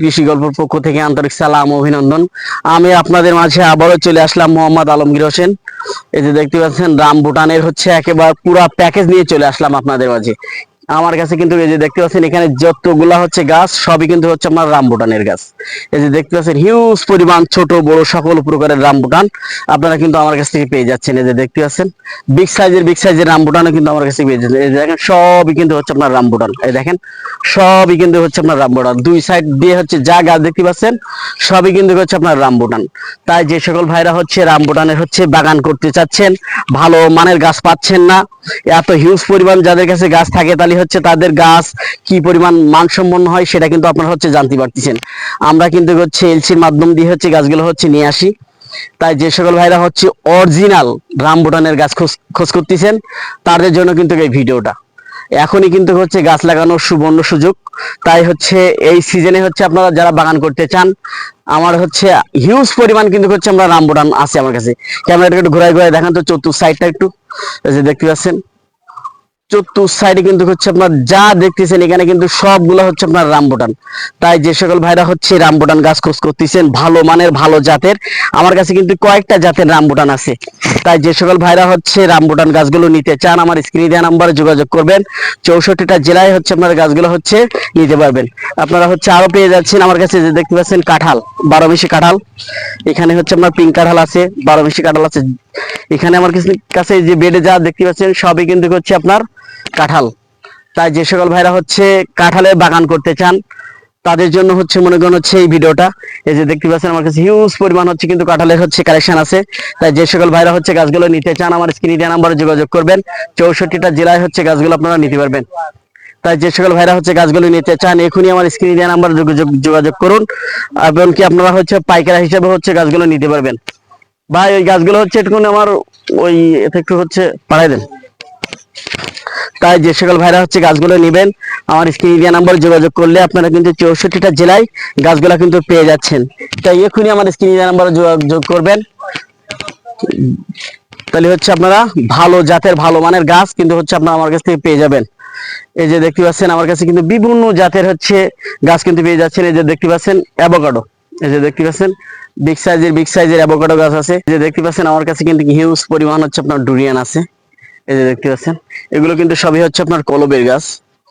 কৃষি গল্পের পক্ষ থেকে আন্তরিক সালাম, অভিনন্দন। আমি আপনাদের মাঝে আবারও চলে আসলাম মোহাম্মদ আলমগীর হোসেন। এই যে দেখতে পাচ্ছেন রাম ভুটানের হচ্ছে একেবারে পুরো প্যাকেজ নিয়ে চলে আসলাম আপনাদের মাঝে। আমার কাছে কিন্তু এই যে দেখতে পাচ্ছেন, এখানে যতগুলা হচ্ছে গাছ, সবই কিন্তু হচ্ছে আপনার রাম ভুটানের গাছ। এই যে দেখতে পাচ্ছেন হিউজ পরিমাণ ছোট, বড় সকল প্রকারের রাম ভুটান আপনারা কিন্তু আমার কাছ থেকে পেয়ে যাচ্ছেন। এই যে দেখতে পাচ্ছেন বিগ সাইজের বিগ সাইজের রাম ভুটানও কিন্তু আমার কাছে পেয়ে যাচ্ছেন। এই দেখেন, সবই কিন্তু হচ্ছে আপনার রাম ভুটান এই দেখেন, সবই কিন্তু হচ্ছে আপনার রাম ভুটান দুই সাইড দিয়ে হচ্ছে যা গাছ দেখতে পাচ্ছেন, সবই কিন্তু হচ্ছে আপনার রাম ভুটান তাই যে সকল ভাইরা হচ্ছে রাম ভুটানের হচ্ছে বাগান করতে চাচ্ছেন, ভালো মানের গাছ পাচ্ছেন না, এত হিউজ পরিমাণ যাদের কাছে গাছ থাকে তাহলে হচ্ছে তাদের গাছ, কি পরিমাণ মানসম্পন্ন হয় সেটা কিন্তু আপনারা হচ্ছে জানতে পারতেছেন। আমরা কিন্তু হচ্ছে এলসির মাধ্যম দিয়ে হচ্ছে গাছগুলো হচ্ছে নিয়ে আসি। তাই যে সকল ভাইরা হচ্ছে অরিজিনাল রাম ভুটানের গাছ খোঁজ খোঁজ করতেছেন, তাদের জন্য কিন্তু এই ভিডিওটা। এখনই কিন্তু হচ্ছে গাছ লাগানোর সুবর্ণ সুযোগ। তাই হচ্ছে এই সিজনে হচ্ছে আপনারা যারা বাগান করতে চান, আমার হচ্ছে হিউজ পরিমাণ কিন্তু হচ্ছে আমরা রামবুটান আছে আমার কাছে। ক্যামেরাটা একটু ঘুরাই ঘুরাই দেখান তো, চতুর সাইডটা একটু। যে দেখতে পাচ্ছেন চতুর সাইডে কিন্তু হচ্ছে আপনার যা দেখতেছেন, এখানে কিন্তু সবগুলো হচ্ছে আপনার রামবুটান। তাই যে সকল ভাইরা হচ্ছে রামবুটান গাছ খোঁজ করতেছেন, ভালো মানের, ভালো জাতের। আমার কাছে কিন্তু কয়েকটা জাতের রামবুটান আছে। তাই যে সকল ভাইরা হচ্ছে রামবুটান গাছগুলো নিতে চান, আমার স্ক্রিনে দেওয়া নাম্বারে যোগাযোগ করবেন। চৌষট্টিটা জেলায় হচ্ছে আপনার গাছগুলো হচ্ছে নিতে পারবেন। আপনারা হচ্ছে আরও পেয়ে যাচ্ছেন আমার কাছে যে দেখতে পাচ্ছেন কাঁঠাল, বারো মিশি কাঁঠাল। এখানে হচ্ছে আপনার পিঙ্ক কাঁঠাল আছে, বারো মিশি কাঁঠাল আছে। এখানে আমার কাছে- যে বেডে যা দেখতে পাচ্ছেন, সবই কিন্তু হচ্ছে আপনার কাঁঠাল। তাই যে সকল ভাইরা হচ্ছে কাঁঠালের বাগান করতে চান, তাদের জন্য হচ্ছে মনে করেন হচ্ছে এই ভিডিওটা। এই যে দেখতে পাচ্ছেন, আমার কাছে হিউজ পরিমাণ হচ্ছে কিন্তু কাঁঠালের হচ্ছে কালেকশন আছে। তাই যে সকল ভাইরা হচ্ছে গাছগুলো নিতে চান, আমার স্ক্রিনে দেওয়া নাম্বারে যোগাযোগ করবেন। চৌষট্টিটা জেলায় হচ্ছে গাছগুলো আপনারা নিতে পারবেন। তাই যে সকল ভাইরা হচ্ছে গাছগুলো নিতে চান, এখনই আমার স্ক্রিনে দেওয়া নাম্বারে যোগাযোগ করুন। কি আপনারা হচ্ছে পাইকারা হিসেবে হচ্ছে গাছগুলো নিতে পারবেন। ভাই, ওই গাছগুলো হচ্ছে একটু আমার ওই একটু হচ্ছে পাঠাই দেন। তাই যে সকল ভাইরা হচ্ছে গাছগুলো নেবেন, আমার স্ক্রিনে দেওয়া নাম্বারে যোগাযোগ করলে আপনারা কিন্তু চৌষট্টিটা জেলায় গাছগুলো কিন্তু পেয়ে যাচ্ছেন। তাই এখনই আমার স্ক্রিনে দেওয়া নাম্বারে যোগাযোগ করবেন। তাহলে হচ্ছে আপনারা ভালো জাতের, ভালো মানের গাছ কিন্তু হচ্ছে আপনারা আমার কাছ থেকে পেয়ে যাবেন। এই যে দেখতে পাচ্ছেন, আমার কাছে কিন্তু বিভিন্ন জাতের হচ্ছে গাছ কিন্তু পেয়ে যাচ্ছেন। এই যে দেখতে পাচ্ছেন, অ্যাভোকাডো। এই যে দেখতে পাচ্ছেন বিগ সাইজের বিগ সাইজের অ্যাভোকাডো গাছ আছে। এই যে দেখতে পাচ্ছেন, আমার কাছে কিন্তু হিউজ পরিমাণ হচ্ছে আপনার ডুরিয়ান আছে। এই যে দেখতে পাচ্ছেন, এগুলো কিন্তু সবই হচ্ছে আপনার কলবের গাছ।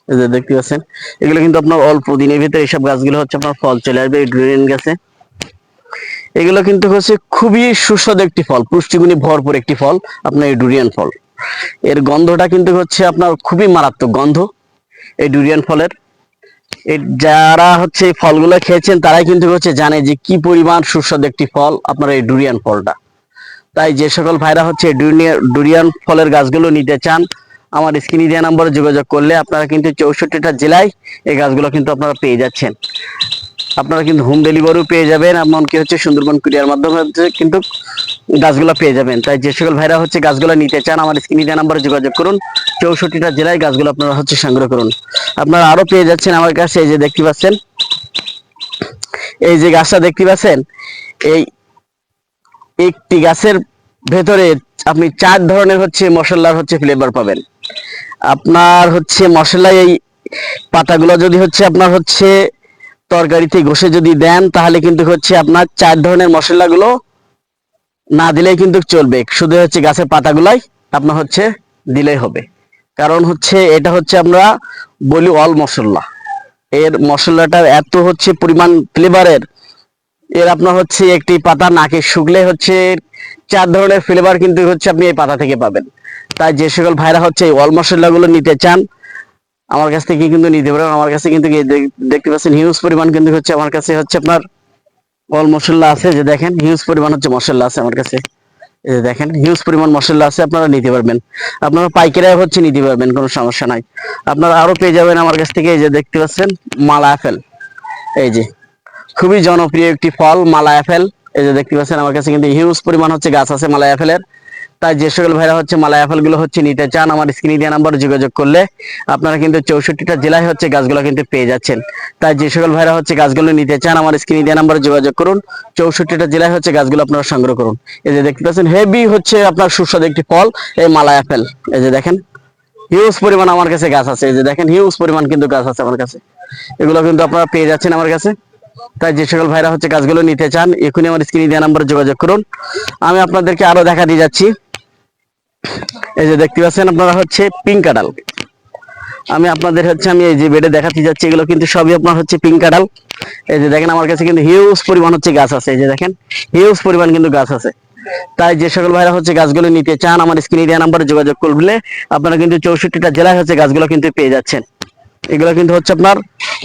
এই যে দেখতে পাচ্ছেন, এগুলো কিন্তু আপনার অল্প দিনের ভিতরে এইসব গাছগুলো হচ্ছে আপনার ফল চলে আসবে এই ডুরিয়ান গাছে। এগুলো কিন্তু হচ্ছে খুবই সুস্বাদু একটি ফল, পুষ্টিগুণী ভরপুর একটি ফল, আপনার এই ডুরিয়ান ফল। এর গন্ধটা কিন্তু হচ্ছে আপনার খুবই মারাত্মক গন্ধ, এই ডুরিয়ান ফলের। যারা হচ্ছে ফলগুলো খেয়েছেন, তারাই কিন্তু হচ্ছে জানে যে কি পরিমাণ সুস্বাদু একটি ফল আপনার এই ডুরিয়ান ফলটা। তাই যে সকল ভাইরা হচ্ছে ডুরিয়া- ডুরিয়ান ফলের গাছগুলো নিতে চান, আমার স্ক্রিন ইডিয়া নম্বরে যোগাযোগ করলে আপনারা কিন্তু চৌষট্টিটা জেলায় এই গাছগুলো কিন্তু আপনারা পেয়ে যাচ্ছেন। আপনারা কিন্তু হোম ডেলিভারিও পেয়ে যাবেন, এমনকি হচ্ছে সুন্দরবন কুরিয়ার মাধ্যমে কিন্তু গাছগুলো পেয়ে যাবেন। তাই যে সকল ভাইরা হচ্ছে গাছগুলো নিতে চান, আমার স্ক্রিনে নাম্বারে যোগাযোগ করুন, চৌষট্টিটা জেলায় গাছগুলো আপনারা হচ্ছে সংগ্রহ করুন। আপনারা আরও পেয়ে যাচ্ছেন আমার কাছে, এই যে দেখতে পাচ্ছেন। এই যে গাছটা দেখতে পাচ্ছেন, এই একটি গাছের ভেতরে আপনি চার ধরনের হচ্ছে মশলার হচ্ছে ফ্লেভার পাবেন। আপনার হচ্ছে মশলা এই পাতাগুলো যদি হচ্ছে আপনার হচ্ছে তরকারিতে ঘষে যদি দেন, তাহলে কিন্তু হচ্ছে আপনার চার ধরনের মশলাগুলো না দিলেই কিন্তু চলবে। শুধু হচ্ছে গাছের পাতাগুলাই আপনার হচ্ছে দিলেই হবে। কারণ হচ্ছে এটা হচ্ছে আমরা বলি অল মশলা। এর মশলাটার এত হচ্ছে পরিমাণ ফ্লেভারের, এর আপনার হচ্ছে একটি পাতা নাকে শুকলে হচ্ছে চার ধরনের ফ্লেভার কিন্তু হচ্ছে আপনি এই পাতা থেকে পাবেন। তাই যে সকল ভাইরা হচ্ছে এই অল মশলাগুলো নিতে চান আমার কাছ থেকে কিন্তু নিতে পারেন। আমার কাছে কিন্তু দেখতে পাচ্ছেন হিউজ পরিমাণ কিন্তু হচ্ছে আমার কাছে হচ্ছে আপনার অল মশলা আছে, যে দেখেন হিউজ পরিমাণ হচ্ছে মশলা আছে আমার কাছে। দেখেন হিউজ পরিমাণ মশলা আছে, আপনারা নিতে পারবেন। আপনারা পাইকারি হচ্ছে নিতে পারবেন, কোনো সমস্যা নাই। আপনারা আরও পেয়ে যাবেন আমার কাছ থেকে এই যে দেখতে পাচ্ছেন মালা আপেল। এই যে খুবই জনপ্রিয় একটি ফল, মালা অ্যাপেল এই যে দেখতে পাচ্ছেন আমার কাছে কিন্তু হিউজ পরিমাণ হচ্ছে গাছ আছে মালা অ্যাপেলের তাই যে সকল ভাইরা হচ্ছে মালা গুলো হচ্ছে নিতে চান, আমার স্ক্রিনে দেওয়া নাম্বারে যোগাযোগ করলে আপনারা কিন্তু চৌষট্টিটা জেলায় হচ্ছে গাছগুলো কিন্তু পেয়ে যাচ্ছেন। তাই যে সকল ভাইরা হচ্ছে গাছগুলো নিতে চান, আমার স্ক্রিনে দেওয়া নাম্বারে যোগাযোগ করুন, চৌষট্টিটা জেলায় হচ্ছে গাছগুলো আপনারা সংগ্রহ করুন। এই যে দেখতে পাচ্ছেন, হেভি হচ্ছে আপনার সুস্বাদু একটি ফল, এই মালা অ্যাপেল এই যে দেখেন, হিউজ পরিমাণ আমার কাছে গাছ আছে। এই যে দেখেন, হিউজ পরিমাণ কিন্তু গাছ আছে আমার কাছে। এগুলো কিন্তু আপনারা পেয়ে যাচ্ছেন আমার কাছে। তাই যে সকল ভাইরা হচ্ছে গাছগুলো নিতে চান, এখনই আমার স্ক্রিনে দেওয়া নাম্বারে যোগাযোগ করুন। আমি আপনাদেরকে আরও দেখা দিয়ে যাচ্ছি। এই যে দেখতে পাচ্ছেন আপনারা হচ্ছে পিঙ্ক কাডাল আমি আপনাদের হচ্ছে আমি এই যে বেডে দেখাতে যাচ্ছি, এগুলো কিন্তু সবই আপনার হচ্ছে পিঙ্ক কাডাল এই যে দেখেন, আমার কাছে কিন্তু হিউজ পরিমাণ হচ্ছে গাছ আছে, এই যে দেখেন হিউজ পরিমাণ কিন্তু গাছ আছে। তাই যে সকল ভাইরা হচ্ছে গাছগুলো নিতে চান, আমার স্ক্রিনে দেওয়া নাম্বারে যোগাযোগ করলে আপনারা কিন্তু চৌষট্টিটা জেলায় হচ্ছে গাছগুলো কিন্তু পেয়ে যাচ্ছেন। এগুলো কিন্তু হচ্ছে আপনার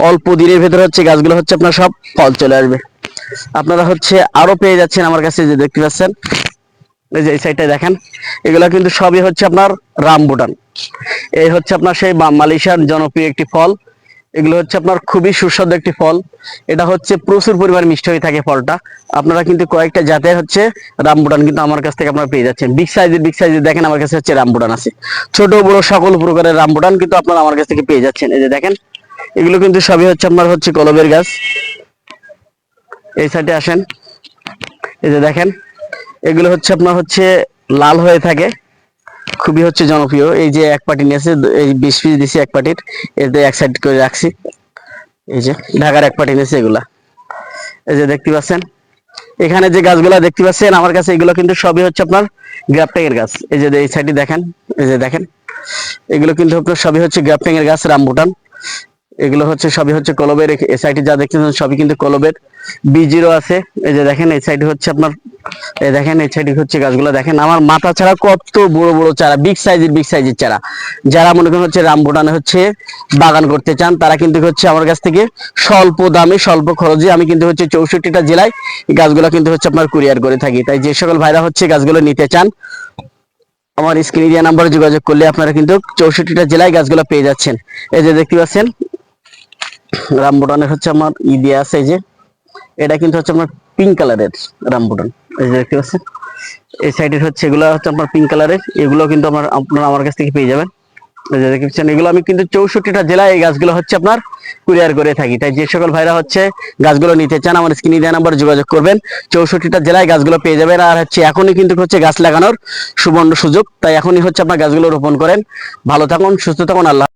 অল্প দিনের ভেতরে হচ্ছে গাছগুলো হচ্ছে আপনার সব ফল চলে আসবে। আপনারা হচ্ছে আরও পেয়ে যাচ্ছেন আমার কাছে যে দেখতে পাচ্ছেন এই যে এই সাইডটা দেখেন, এগুলো কিন্তু সবই হচ্ছে আপনার রামবুটান। এই হচ্ছে আপনার সেই মালয়েশিয়ার জনপ্রিয় একটি ফল। এগুলো হচ্ছে আপনার খুবই সুস্বাদু একটি ফল। এটা হচ্ছে প্রচুর পরিমাণ মিষ্টি হয়ে থাকে ফলটা। আপনারা কিন্তু কয়েকটা জাতের হচ্ছে রামবুটান কিন্তু আমার কাছ থেকে আপনারা পেয়ে যাচ্ছেন। বিগ সাইজের বিগ সাইজের দেখেন আমার কাছে হচ্ছে রামবুটান আছে। ছোট, বড় সকল প্রকারের রামবুটান কিন্তু আপনারা আমার কাছ থেকে পেয়ে যাচ্ছেন। এই যে দেখেন, এগুলো কিন্তু সবই হচ্ছে আপনার হচ্ছে কলবের গাছ। এই সাইডে আসেন। এই যে দেখেন এগুলো হচ্ছে আপনার হচ্ছে লাল হয়ে থাকে। খুবই হচ্ছে জনপ্রিয়। এই যে এক পাটি নিয়েছে এই বিশ পিস দিছি এক পার্টির এতে এক সাইড করে রাখছি। এই যে ঢাকার এক পাটি নিয়েছে এগুলা। এই যে দেখতে পাচ্ছেন। এখানে যে গাছগুলা দেখতে পাচ্ছেন, আমার কাছে এগুলো কিন্তু সবই হচ্ছে আপনার গ্রাফটিং গাছ। এই যে এই সাইডে দেখেন, এই যে দেখেন। এগুলো কিন্তু আপনার সবই হচ্ছে গ্রাফটিং গাছ রামবুটান এগুলো হচ্ছে, সবই হচ্ছে কলবের। এই সাইডে যা দেখতেছেন, সবই কিন্তু কলবের। বিজিরও আছে। এই যে দেখেন, এই সাইডে হচ্ছে আপনার, এই দেখেন, এই সাইডে হচ্ছে গাছগুলো। দেখেন, আমার মাথা ছাড়া কত বড় বড় চারা বিগ সাইজের বিগ সাইজের চারা। যারা মনে করেন হচ্ছে রামবুটানে হচ্ছে বাগান করতে চান, তারা কিন্তু হচ্ছে আমার কাছ থেকে স্বল্প দামে, স্বল্প খরচে আমি কিন্তু হচ্ছে চৌষট্টিটা জেলায় গাছগুলো কিন্তু হচ্ছে আপনার কুরিয়ার করে থাকি। তাই যে সকল ভাইরা হচ্ছে গাছগুলো নিতে চান, আমার স্ক্রিনে দেওয়া নাম্বারে যোগাযোগ করলে আপনারা কিন্তু চৌষট্টিটা জেলায় গাছগুলো পেয়ে যাচ্ছেন। এই যে দেখতে পাচ্ছেন রামবুটানের হচ্ছে আমার ই দিয়ে আছে এই যে, এটা কিন্তু হচ্ছে আপনার পিঙ্ক কালারের রামবুটান। এই যে দেখতে পাচ্ছেন? এই সাইডের হচ্ছে এগুলো হচ্ছে আপনার পিঙ্ক কালারের এগুলো কিন্তু আমার, আপনারা আমার কাছ থেকে পেয়ে যাবেন। এই যে দেখতে পাচ্ছেন, এগুলো আমি কিন্তু চৌষট্টিটা জেলায় এই গাছগুলো হচ্ছে আপনার কুরিয়ার করে থাকি। তাই যে সকল ভাইরা হচ্ছে গাছগুলো নিতে চান আমার স্ক্রিনে দেওয়া নাম্বার যোগাযোগ করবেন। চৌষট্টিটা জেলায় গাছগুলো পেয়ে যাবেন। আর হচ্ছে এখনই কিন্তু হচ্ছে গাছ লাগানোর সুবর্ণ সুযোগ। তাই এখনই হচ্ছে আপনার গাছগুলো রোপণ করেন। ভালো থাকুন, সুস্থ থাকুন, আল্লাহ